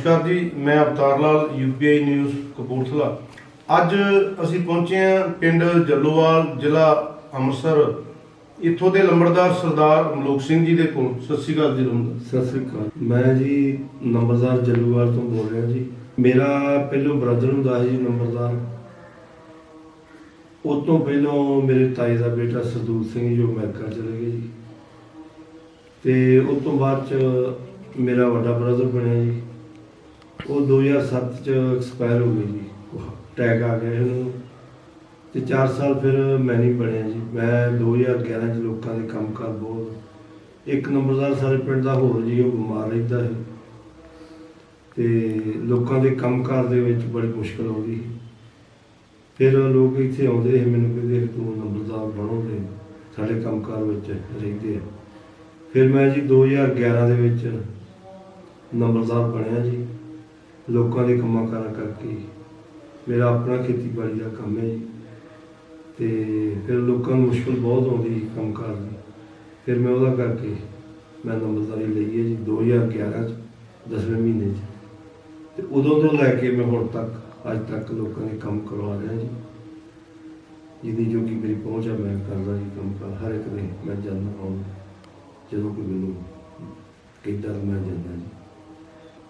ਨਮਸਕਾਰ ਜੀ, ਮੈਂ ਅਵਤਾਰ ਲਾਲ ਯੂਪੀਆਈ ਨਿਊਜ਼, ਕਪੂਰਥਲਾ। ਅੱਜ ਅਸੀਂ ਪਹੁੰਚੇ ਹਾਂ ਪਿੰਡ ਜੱਲੋਵਾਲ, ਜ਼ਿਲ੍ਹਾ ਅੰਮ੍ਰਿਤਸਰ, ਇੱਥੋਂ ਦੇ ਲੰਬੜਦਾਰ ਸਰਦਾਰ ਮਲੋਕ ਸਿੰਘ ਜੀ ਦੇ ਕੋਲ। ਸਤਿ ਸ਼੍ਰੀ ਅਕਾਲ ਜੀ ਲੰਬੜਦਾਰ ਸਤਿ ਸ੍ਰੀ ਅਕਾਲ। ਮੈਂ ਜੀ ਨੰਬਰਦਾਰ ਜੱਲੋਵਾਲ ਤੋਂ ਬੋਲ ਰਿਹਾ ਜੀ। ਮੇਰਾ ਪਹਿਲੋਂ ਬ੍ਰਦਰ ਹੁੰਦਾ ਸੀ ਜੀ ਨੰਬਰਦਾਰ। ਉਹ ਤੋਂ ਪਹਿਲੋਂ ਮੇਰੇ ਤਾਏ ਦਾ ਬੇਟਾ ਸਰਦੂਲ ਸਿੰਘ ਜੋ ਅਮਰੀਕਾ ਚਲੇ ਗਏ ਜੀ। ਤੇ ਉਸ ਤੋਂ ਬਾਅਦ ਚ ਮੇਰਾ ਵੱਡਾ ਬ੍ਰਦਰ ਬਣਿਆ ਜੀ। ਉਹ 2007 ਚ ਐਕਸਪਾਇਰ ਹੋ ਗਈ ਜੀ। ਅਟੈਕ ਆ ਗਿਆ ਇਹਨੂੰ। ਤੇ 4 ਸਾਲ ਫਿਰ ਮੈਂ ਨਹੀਂ ਬਣਿਆ ਜੀ। ਮੈਂ 2011 ਚ ਲੋਕਾਂ ਦੇ ਕੰਮ ਕੰਮਕਾਰ ਬਹੁਤ ਇੱਕ ਨੰਬਰਦਾਰ ਸਾਰੇ ਪਿੰਡ ਦਾ ਹੋਰ ਜੀ ਉਹ ਬਿਮਾਰ ਰਹਿੰਦਾ ਹੈ। ਤੇ ਲੋਕਾਂ ਦੇ ਕੰਮਕਾਰ ਦੇ ਵਿੱਚ ਬੜੀ ਮੁਸ਼ਕਲ ਆਉਂਦੀ ਸੀ ਫਿਰ ਲੋਕ ਇੱਥੇ ਆਉਂਦੇ ਸੀ ਮੈਨੂੰ ਕਹਿੰਦੇ ਸੀ, ਤੂੰ ਨੰਬਰਦਾਰ ਬਣੋ ਤੇ ਸਾਡੇ ਕੰਮਕਾਰ ਵਿੱਚ ਰਹਿੰਦੇ ਆ। ਫਿਰ ਮੈਂ ਜੀ 2011 ਦੇ ਵਿੱਚ ਨੰਬਰਦਾਰ ਬਣਿਆ ਜੀ। ਲੋਕਾਂ ਦੇ ਕੰਮਾਂ ਕਾਰਾਂ ਕਰਕੇ। ਮੇਰਾ ਆਪਣਾ ਖੇਤੀਬਾੜੀ ਦਾ ਕੰਮ ਹੈ ਜੀ। ਤੇ ਫਿਰ ਲੋਕਾਂ ਨੂੰ ਮੁਸ਼ਕਲ ਬਹੁਤ ਆਉਂਦੀ ਸੀ ਕੰਮਕਾਰ ਦੀ। ਫਿਰ ਮੈਂ ਉਹਦਾ ਕਰਕੇ ਮੈਂ ਨੰਬਰਦਾਰੀ ਲਈ ਹੈ ਜੀ 2011 ਚ 10ਵੇਂ ਮਹੀਨੇ ਚ। ਤੇ ਉਦੋਂ ਤੋਂ ਲੈ ਕੇ ਮੈਂ ਹੁਣ ਤੱਕ, ਅੱਜ ਤੱਕ ਲੋਕਾਂ ਦੇ ਕੰਮ ਕਰਵਾ ਰਿਹਾ ਜੀ। ਜਿਹਦੀ ਜੋ ਕਿ ਮੇਰੀ ਪਹੁੰਚ ਆ, ਮੈਂ ਕਰਦਾ ਜੀ ਕੰਮ ਕਰ। ਹਰ ਇੱਕ ਦੇ ਮੈਂ ਜਾਂਦਾ ਹਾਂ ਜਦੋਂ ਕੋਈ ਮੈਨੂੰ ਕਹਿੰਦਾ ਮੈਂ ਜਾਂਦਾ ਜੀ।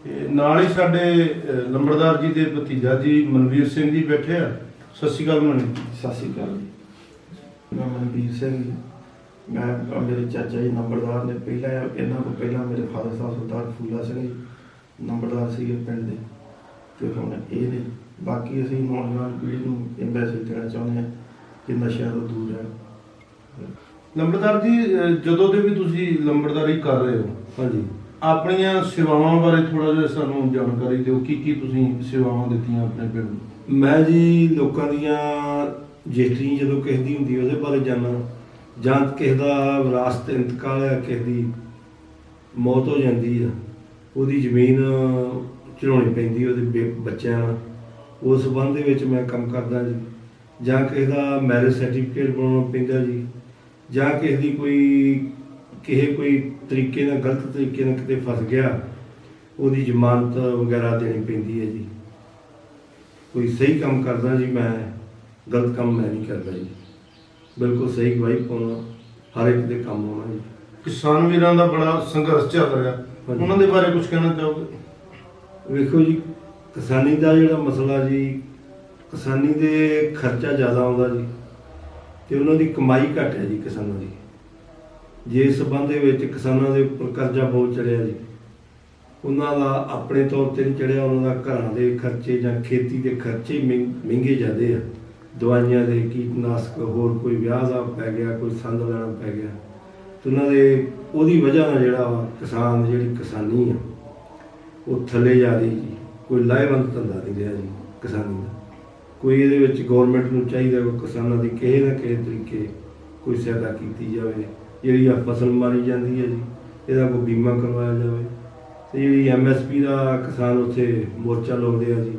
ਤੇ ਨਾਲ ਹੀ ਸਾਡੇ ਲੰਬੜਦਾਰ ਜੀ ਦੇ ਭਤੀਜਾ ਜੀ ਮਨਵੀਰ ਸਿੰਘ ਜੀ ਬੈਠੇ ਆ। ਸਤਿ ਸ਼੍ਰੀ ਅਕਾਲ ਮਨ ਸਤਿ ਸ਼੍ਰੀ ਅਕਾਲ ਜੀ। ਮੈਂ ਮਨਵੀਰ ਸਿੰਘ ਜੀ। ਮੈਂ ਮੇਰੇ ਚਾਚਾ ਜੀ ਨੰਬਰਦਾਰ ਨੇ ਪਹਿਲਾਂ ਇਹਨਾਂ ਤੋਂ ਪਹਿਲਾਂ ਮੇਰੇ ਫਾਦਰ ਸਾਹਿਬ ਸਰਦਾਰ ਫੂਲਾ ਸਿੰਘ ਜੀ ਨੰਬਰਦਾਰ ਸੀਗੇ ਪਿੰਡ ਦੇ। ਤੇ ਹੁਣ ਇਹ ਨੇ। ਬਾਕੀ ਅਸੀਂ ਨੌਜਵਾਨ ਪੀੜ੍ਹੀ ਨੂੰ ਇਹ ਮੈਸੇਜ ਦੇਣਾ ਚਾਹੁੰਦੇ ਹਾਂ ਕਿ ਨਸ਼ਿਆਂ ਤੋਂ ਦੂਰ ਰਹਿਣ। ਲੰਬੜਦਾਰ ਜੀ ਜਦੋਂ ਦੇ ਵੀ ਤੁਸੀਂ ਲੰਬੜਦਾਰੀ ਕਰ ਰਹੇ ਹੋ। ਹਾਂਜੀ। ਆਪਣੀਆਂ ਸੇਵਾਵਾਂ ਬਾਰੇ ਥੋੜਾ ਜਿਹਾ ਸਾਨੂੰ ਜਾਣਕਾਰੀ ਦਿਓ। ਕੀ ਕੀ ਤੁਸੀਂ ਸੇਵਾਵਾਂ ਦਿੱਤੀਆਂ ਆਪਣੇ ਪਿੰਡ ਨੂੰ? ਮੈਂ ਜੀ ਲੋਕਾਂ ਦੀਆਂ ਜੇਠੀ ਜਦੋਂ ਕਿਸੇ ਦੀ ਹੁੰਦੀ ਉਹਦੇ ਬਾਰੇ ਜਾਣਨਾ ਜਾਂ ਕਿਸੇ ਦਾ ਵਿਰਾਸਤ ਇੰਤਕਾਲ ਹੈ ਕਿਸੇ ਦੀ ਮੌਤ ਹੋ ਜਾਂਦੀ ਆ, ਉਹਦੀ ਜ਼ਮੀਨ ਚੜਾਉਣੀ ਪੈਂਦੀ ਉਹਦੇ ਬੇ- ਬੱਚਿਆਂ ਨਾਲ। ਉਸ ਸੰਬੰਧ ਦੇ ਵਿੱਚ ਮੈਂ ਕੰਮ ਕਰਦਾ ਜੀ। ਜਾਂ ਕਿਸੇ ਦਾ ਮੈਰਿਜ ਸਰਟੀਫਿਕੇਟ ਬਣਾਉਣਾ ਪੈਂਦਾ ਜੀ। ਜਾਂ ਕਿਸੇ ਦੀ ਕੋਈ ਕਿਸੇ ਕੋਈ ਤਰੀਕੇ ਨਾਲ ਗਲਤ ਤਰੀਕੇ ਨਾਲ ਕਿਤੇ ਫਸ ਗਿਆ ਉਹਦੀ ਜ਼ਮਾਨਤ ਵਗੈਰਾ ਦੇਣੀ ਪੈਂਦੀ ਹੈ ਜੀ। ਕੋਈ ਸਹੀ ਕੰਮ ਕਰਦਾ ਜੀ ਮੈਂ ਗਲਤ ਕੰਮ ਮੈਂ ਨਹੀਂ ਕਰਦਾ ਜੀ। ਬਿਲਕੁਲ ਸਹੀ ਗਵਾਹੀ ਪਾਉਣਾ ਹਰ ਇੱਕ ਦੇ ਕੰਮ ਆਉਣਾ ਜੀ। ਕਿਸਾਨ ਵੀਰਾਂ ਦਾ ਬੜਾ ਸੰਘਰਸ਼ ਚੱਲ ਰਿਹਾ। ਹਾਂਜੀ। ਉਹਨਾਂ ਦੇ ਬਾਰੇ ਕੁਝ ਕਹਿਣਾ ਚਾਹੋਗੇ? ਵੇਖੋ ਜੀ ਕਿਸਾਨੀ ਦਾ ਜਿਹੜਾ ਮਸਲਾ ਜੀ ਕਿਸਾਨੀ ਦੇ ਖਰਚਾ ਜ਼ਿਆਦਾ ਆਉਂਦਾ ਜੀ ਤੇ ਉਹਨਾਂ ਦੀ ਕਮਾਈ ਘੱਟ ਹੈ ਜੀ ਕਿਸਾਨਾਂ ਦੀ। ਜੇ ਇਸ ਸੰਬੰਧ ਦੇ ਵਿੱਚ ਕਿਸਾਨਾਂ ਦੇ ਉੱਪਰ ਕਰਜ਼ਾ ਬਹੁਤ ਚੜਿਆ ਜੀ, ਉਹਨਾਂ ਦਾ ਆਪਣੇ ਤੌਰ ਤੇ ਨਹੀਂ ਚੜਿਆ, ਉਹਨਾਂ ਦਾ ਘਰਾਂ ਦੇ ਖਰਚੇ ਜਾਂ ਖੇਤੀ ਦੇ ਖਰਚੇ ਮਹਿੰ- ਮਹਿੰਗੇ ਜਾਂਦੇ ਆ। ਦਵਾਈਆਂ ਦੇ ਕੀਟਨਾਸ਼ਕ, ਹੋਰ ਕੋਈ ਵਿਆਹ ਦਾ ਪੈ ਗਿਆ, ਕੋਈ ਸੰਦ ਲੈਣਾ ਪੈ ਗਿਆ। ਤੇ ਉਹਨਾਂ ਦੇ, ਉਹਦੀ ਵਜ੍ਹਾ ਨਾਲ ਜਿਹੜਾ ਵਾ ਕਿਸਾਨ, ਜਿਹੜੀ ਕਿਸਾਨੀ ਆ, ਉਹ ਥੱਲੇ ਜਾ ਰਹੀ ਜੀ। ਕੋਈ ਲਾਹੇਵੰਦ ਧੰਦਾ ਨਹੀਂ ਰਿਹਾ ਜੀ ਕਿਸਾਨੀ ਦਾ। ਕੋਈ ਇਹਦੇ ਵਿੱਚ ਗਵਰਨਮੈਂਟ ਨੂੰ ਚਾਹੀਦਾ ਕਿ ਕਿਸਾਨਾਂ ਦੀ ਕਿਸੇ ਨਾ ਕਿਸੇ ਤਰੀਕੇ ਕੋਈ ਸਹਾਇਤਾ ਕੀਤੀ ਜਾਵੇ। ਜਿਹੜੀ ਆ ਫਸਲ ਮਾਰੀ ਜਾਂਦੀ ਹੈ ਜੀ ਇਹਦਾ ਕੋਈ ਬੀਮਾ ਕਰਵਾਇਆ ਜਾਵੇ। ਤੇ ਜਿਹੜੀ ਐਮਐਸਪੀ ਦਾ ਕਿਸਾਨ ਉੱਥੇ ਮੋਰਚਾ ਲਾਉਂਦੇ ਆ ਜੀ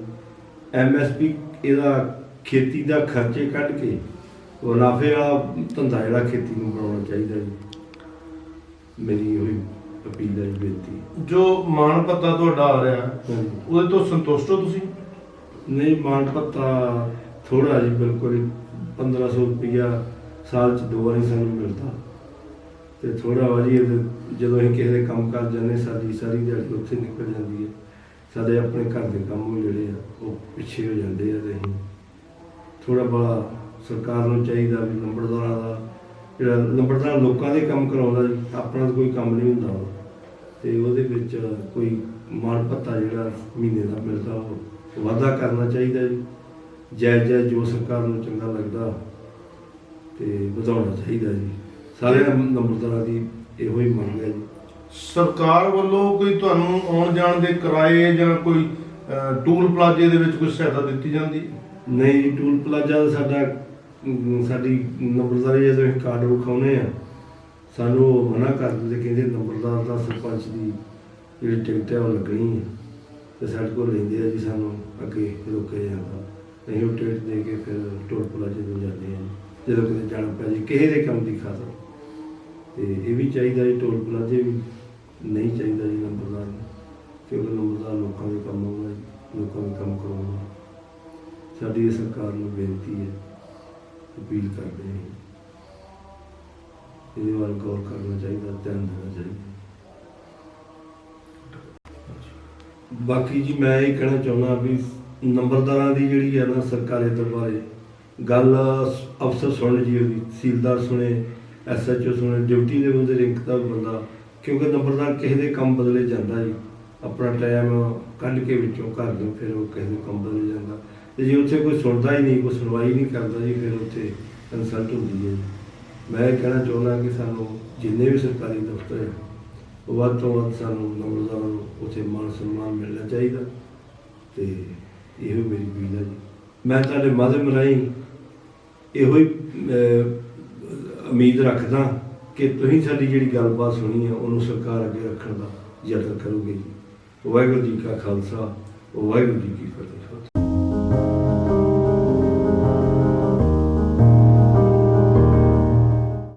ਐਮਐਸਪੀ ਇਹਦਾ ਖੇਤੀ ਦਾ ਖਰਚੇ ਕੱਢ ਕੇ ਮੁਨਾਫੇ ਵਾਲਾ ਧੰਦਾ ਜਿਹੜਾ ਖੇਤੀ ਨੂੰ ਬਣਾਉਣਾ ਚਾਹੀਦਾ ਜੀ। ਮੇਰੀ ਉਹੀ ਅਪੀਲ ਹੈ ਜੀ ਬੇਨਤੀ। ਜੋ ਮਾਣ ਪੱਤਾ ਤੁਹਾਡਾ ਆ ਰਿਹਾ ਹਾਂਜੀ। ਉਹਦੇ ਤੋਂ ਸੰਤੁਸ਼ਟ ਹੋ ਤੁਸੀਂ? ਨਹੀਂ ਮਾਨ ਪੱਤਾ ਥੋੜਾ ਜੀ ਬਿਲਕੁਲ ਹੀ 1500 ਰੁਪਇਆ ਸਾਲ ਚ ਦੋ ਵਾਰੀ ਸਾਨੂੰ ਮਿਲਦਾ। ਤੇ ਥੋੜਾ ਵਾਰੀ ਜਦੋਂ ਅਸੀਂ ਕਿਸੇ ਦੇ ਕੰਮ ਕਰ ਜਾਂਦੇ ਸਾਡੀ ਸਾਰੀ ਦਿਹਾੜੀ ਉੱਥੇ ਨਿਕਲ ਜਾਂਦੀ ਹੈ। ਸਾਡੇ ਆਪਣੇ ਘਰ ਦੇ ਕੰਮ ਜਿਹੜੇ ਆ, ਉਹ ਪਿੱਛੇ ਹੋ ਜਾਂਦੇ ਆ ਤੇ ਅਸੀਂ ਥੋੜਾ ਬੜਾ ਸਰਕਾਰ ਨੂੰ ਚਾਹੀਦਾ ਵੀ ਨੰਬਰਦਾਰਾਂ ਦਾ ਜਿਹੜਾ ਨੰਬਰਦਾਰ ਲੋਕਾਂ ਦੇ ਕੰਮ ਕਰਾਉਂਦਾ, ਆਪਣਾ ਤਾਂ ਕੋਈ ਕੰਮ ਨਹੀਂ ਹੁੰਦਾ ਤੇ ਉਹਦੇ ਵਿੱਚ ਕੋਈ ਮਾਣ ਪੱਤਾ ਜਿਹੜਾ ਮਹੀਨੇ ਦਾ ਮਿਲਦਾ, ਉਹ ਵਾਅਦਾ ਕਰਨਾ ਚਾਹੀਦਾ ਜੀ। ਜਾਇਜ਼ ਜਾਇਜ਼ ਜੋ ਸਰਕਾਰ ਨੂੰ ਚੰਗਾ ਲੱਗਦਾ, ਤੇ ਵਧਾਉਣਾ ਚਾਹੀਦਾ ਜੀ। ਸਾਰੇ ਨੰਬਰਦਾਰਾਂ ਦੀ ਇਹੋ ਹੀ ਮੰਗ ਹੈ ਜੀ। ਸਰਕਾਰ ਵੱਲੋਂ ਕੋਈ ਤੁਹਾਨੂੰ ਆਉਣ ਜਾਣ ਦੇ ਕਿਰਾਏ ਜਾਂ ਕੋਈ ਅਹ, ਟੂਲ ਪਲਾਜ਼ੇ ਦੇ ਵਿੱਚ ਕੋਈ ਸਹਾਇਤਾ ਦਿੱਤੀ ਜਾਂਦੀ? ਨਹੀਂ ਜੀ, ਟੂਲ ਪਲਾਜ਼ਾ ਸਾਡਾ ਅਮ, ਸਾਡੀ ਨੰਬਰਦਾਰੀ ਜਦੋਂ ਅਸੀਂ ਕਾਰਡ ਵਿਖਾਉਨੇ ਆ। ਸਾਨੂੰ ਉਹ ਮਨਾ ਕਰ ਦਿੰਦੇ ਕਹਿੰਦੇ ਨੰਬਰਦਾਰ ਦਾ ਸਰਪੰਚ ਦੀ ਜਿਹੜੀ ਟਿਕਟ ਹੈ ਉਹ ਲੱਗਣੀ ਹੈ। ਤੇ ਸਾਡੇ ਕੋਲ ਲੈਂਦੇ ਆ ਜੀ ਸਾਨੂੰ ਅੱਗੇ ਰੋਕਿਆ ਜਾਂਦਾ। ਅਸੀਂ ਉਹ ਟਿਕਟ ਦੇ ਕੇ ਫਿਰ ਟੋਲ ਪਲਾਜ਼ੇ ਤੋਂ ਜਾਂਦੇ ਆ ਜੀ। ਜਦੋਂ ਕਿਤੇ ਜਾਣਾ ਪੈ ਜੀ ਕਿਸੇ ਦੇ ਕੰਮ ਦੀ ਖਾਤਰ। ਤੇ ਇਹ ਵੀ ਚਾਹੀਦਾ ਜੀ, ਟੋਲ ਪਲਾਜ਼ੇ ਵੀ ਨਹੀਂ ਚਾਹੀਦਾ ਜੀ ਨੰਬਰਦਾਰ ਕਿਉਂਕਿ ਨੰਬਰਦਾਰ ਲੋਕਾਂ ਦੇ ਕੰਮ ਆਉਣਾ ਜੀ, ਲੋਕਾਂ ਦੇ ਕੰਮ ਕਰਾਉਣਾ ਸਾਡੀ ਇਹ ਸਰਕਾਰ ਨੂੰ ਬੇਨਤੀ ਹੈ, ਅਪੀਲ ਕਰਦੇ ਹਾਂ ਇਹਦੇ ਵੱਲ ਗੌਰ ਕਰਨਾ ਚਾਹੀਦਾ, ਧਿਆਨ ਦੇਣਾ ਚਾਹੀਦਾ। ਬਾਕੀ ਜੀ ਮੈਂ ਇਹ ਕਹਿਣਾ ਚਾਹੁੰਦਾ ਵੀ ਨੰਬਰਦਾਰਾਂ ਦੀ ਜਿਹੜੀ ਹੈ ਨਾ ਸਰਕਾਰੀ ਦਰਬਾਰੇ, ਗੱਲ ਅਫਸਰ ਸੁਣ ਜੀ ਉਹਦੀ ਤਹਿਸੀਲਦਾਰ ਸੁਣੇ ਐਸਐਚਓ ਸੁਣੇ ਡਿਊਟੀ ਦੇ ਬੰਦੇ ਰਿੰਕ ਦਾ ਬੰਦਾ, ਕਿਉਂਕਿ ਨੰਬਰਦਾਰ ਕਿਸੇ ਦੇ ਕੰਮ ਬਦਲੇ ਜਾਂਦਾ ਜੀ। ਆਪਣਾ ਟਾਈਮ ਕੱਢ ਕੇ ਵਿੱਚੋਂ ਘਰ ਨੂੰ ਫਿਰ ਉਹ ਕਿਸੇ ਦੇ ਕੰਮ ਬਦਲੇ ਜਾਂਦਾ। ਤੇ ਜੇ ਉੱਥੇ ਕੋਈ ਸੁਣਦਾ ਹੀ ਨਹੀਂ, ਕੋਈ ਸੁਣਵਾਈ ਨਹੀਂ ਕਰਦਾ ਜੀ, ਫਿਰ ਉੱਥੇ ਕੰਸਲਟ ਹੁੰਦੀ ਹੈ ਜੀ। ਮੈਂ ਇਹ ਕਹਿਣਾ ਚਾਹੁੰਦਾ ਕਿ ਸਾਨੂੰ ਜਿੰਨੇ ਵੀ ਸਰਕਾਰੀ ਦਫ਼ਤਰ ਹੈ, ਉਹ ਵੱਧ ਤੋਂ ਵੱਧ ਸਾਨੂੰ ਨੰਬਰਦਾਰਾਂ ਨੂੰ ਉੱਥੇ ਮਾਨ ਸਨਮਾਨ ਮਿਲਣਾ ਚਾਹੀਦਾ। ਤੇ ਇਹੋ ਮੇਰੀ ਅਪੀਲ ਹੈ ਜੀ। ਮੈਂ ਤੁਹਾਡੇ ਮਾਧਿਅਮ ਰਾਹੀਂ ਇਹੋ ਹੀ ਉਮੀਦ ਰੱਖਦਾ ਕਿ ਤੁਸੀਂ ਸਾਡੀ ਜਿਹੜੀ ਗੱਲਬਾਤ ਸੁਣੀ ਹੈ, ਉਹਨੂੰ ਸਰਕਾਰ ਅੱਗੇ ਰੱਖਣ ਦਾ ਯਤਨ ਕਰੋਗੇ ਜੀ। ਵਾਹਿਗੁਰੂ ਜੀ ਕਾ ਖਾਲਸਾ, ਵਾਹਿਗੁਰੂ ਜੀ ਕੀ ਫਤਿਹ।